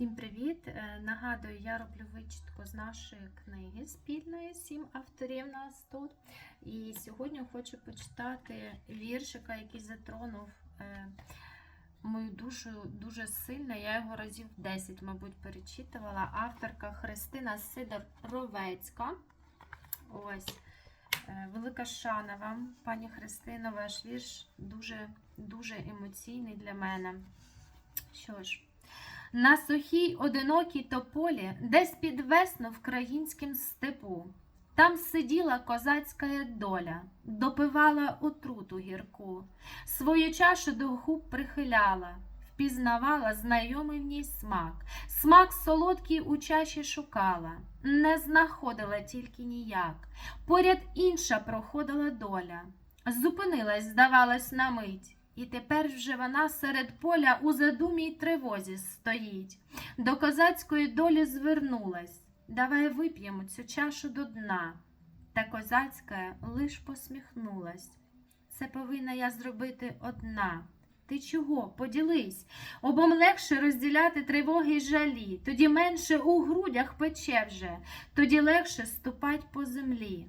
Всім привіт! Е, Нагадую, я роблю вичітку з нашої книги спільної, сім авторів нас тут. І сьогодні хочу почитати віршика, який затронув е, мою душу дуже сильно. Я його разів 10, мабуть, перечитувала. Авторка Христина Сидор Ровецька. Ось. Е, Велика шана вам, пані Христино, ваш вірш дуже, дуже емоційний для мене. Що ж, на сухій одинокій тополі, десь під весну в країнськім степу, там сиділа козацька доля, допивала отруту гірку, свою чашу до губ прихиляла, впізнавала знайомий в ній смак, смак солодкий у чаші шукала, не знаходила тільки ніяк. Поряд інша проходила доля, зупинилась, здавалось, на мить. І тепер вже вона серед поля у задумі й тривозі стоїть. До козацької долі звернулась. Давай вип'ємо цю чашу до дна. Та козацька лиш посміхнулась. Це повинна я зробити одна. Ти чого? Поділись. Обом легше розділяти тривоги й жалі, тоді менше у грудях пече вже, тоді легше ступать по землі.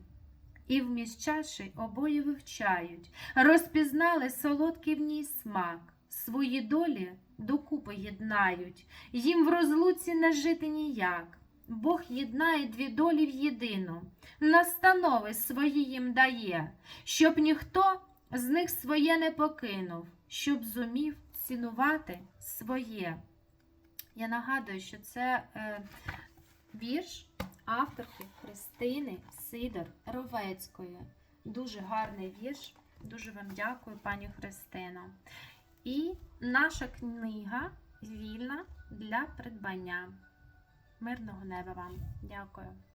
І вмість чаші обоє вивчають, розпізнали солодкий в ній смак, свої долі докупи єднають, їм в розлуці не жити ніяк. Бог єднає дві долі в єдину, настанови свої їм дає, щоб ніхто з них своє не покинув, щоб зумів цінувати своє. Я нагадую, що це е, вірш авторки Христини Сидор Ровецької. Дуже гарний вірш. Дуже вам дякую, пані Христина. І наша книга вільна для придбання. Мирного неба вам. Дякую.